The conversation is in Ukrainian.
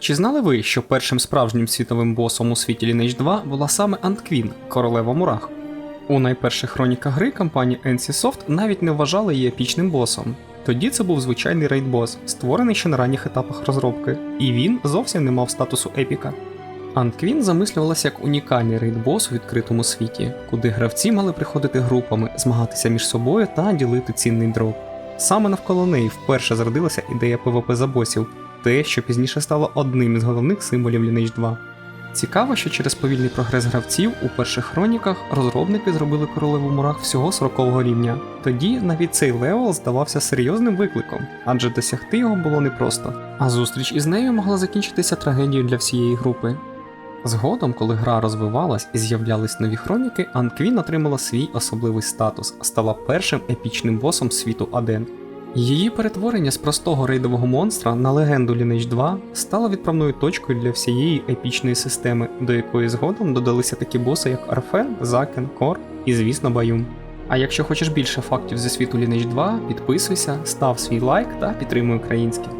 Чи знали ви, що першим справжнім світовим босом у світі Lineage 2 була саме Антквін, королева мурах? У найперших хроніках гри компанія NCSoft навіть не вважала її епічним босом. Тоді це був звичайний рейд-бос, створений ще на ранніх етапах розробки, і він зовсім не мав статусу епіка. Антквін замислювалася як унікальний рейд-бос у відкритому світі, куди гравці мали приходити групами, змагатися між собою та ділити цінний дроп. Саме навколо неї вперше зародилася ідея ПВП за босів, те, що пізніше стало одним із головних символів Lineage 2. Цікаво, що через повільний прогрес гравців у перших хроніках розробники зробили королеву мурах всього 40 рівня. Тоді навіть цей левел здавався серйозним викликом, адже досягти його було непросто. А зустріч із нею могла закінчитися трагедією для всієї групи. Згодом, коли гра розвивалась і з'являлись нові хроніки, Анквін отримала свій особливий статус, стала першим епічним босом світу Аден. Її перетворення з простого рейдового монстра на легенду Lineage 2 стало відправною точкою для всієї епічної системи, до якої згодом додалися такі боси, як Арфен, Закен, Кор і, звісно, Баюм. А якщо хочеш більше фактів зі світу Lineage 2, підписуйся, став свій лайк та підтримуй українське.